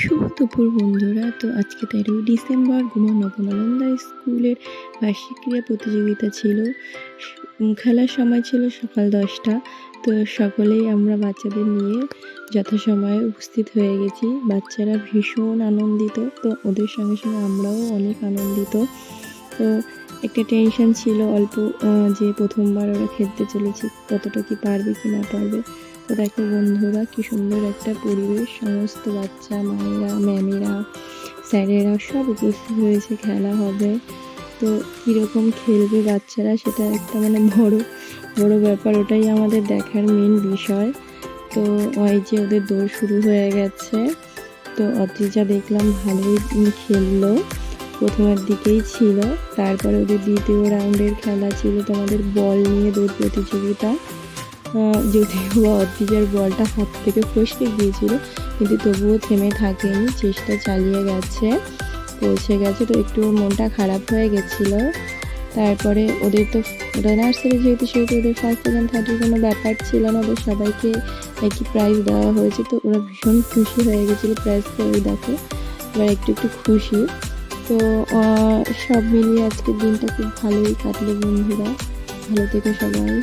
শুভ দুপুর বন্ধুরা। তো আজকে তেরোই ডিসেম্বর গুমা নবনানন্দা স্কুলের বার্ষিক ক্রীড়া প্রতিযোগিতা ছিল। খেলার সময় ছিল সকাল দশটা। তো সকলেই আমরা বাচ্চাদের নিয়ে যথাসময়ে উপস্থিত হয়ে গেছি। বাচ্চারা ভীষণ আনন্দিত। তো ওদের সঙ্গে সঙ্গে আমরাও অনেক আনন্দিত। তো একটা টেনশন ছিল অল্প যে প্রথমবার ওরা খেলতে চলেছে, কতটা কি পারবে কি না পারবে। তো দেখো বন্ধুরা, কি সুন্দর একটা পরিবেশ। সমস্ত বাচ্চা, মায়েরা, ম্যামেরা, স্যারেরা, সব উপস্থিত হয়েছে, খেলা হবে। তো কীরকম খেলবে বাচ্চারা সেটা একটা মানে বড় বড় ব্যাপার, ওটাই আমাদের দেখার মেন বিষয়। তো ওই যে ওদের দৌড় শুরু হয়ে গেছে। তো অদ্রিজা দেখলাম ভালোই খেললো। প্রথমের দিকেই ছিল, তারপরে ওদের দ্বিতীয় রাউন্ডের খেলা ছিল তোমাদের বল নিয়ে দৌড় প্রতিযোগিতা। যদিও বা বলটা হাত থেকে ফসকে গিয়েছিল, কিন্তু তবুও থেমে থাকেনি, চেষ্টা চালিয়ে গেছে, পৌঁছে গেছে, তো একটু মনটা খারাপ হয়ে গেছিল। তারপরে ওদের তো ওরা নার্সারি যেহেতু সেহেতু ওদের ফার্স্ট সেকেন্ড থার্ডের কোনো ব্যাপার ছিল না ওদের সবাইকে একই প্রাইজ দেওয়া হয়েছে, তো ওরা ভীষণ খুশি হয়ে গেছিল প্রাইজ পেয়ে দেখে, এবার একটু একটু খুশি। তো সব মিলিয়ে আজকের দিনটা খুব ভালোই কাটলো বন্ধুরা, ভালো থেকো সবাই।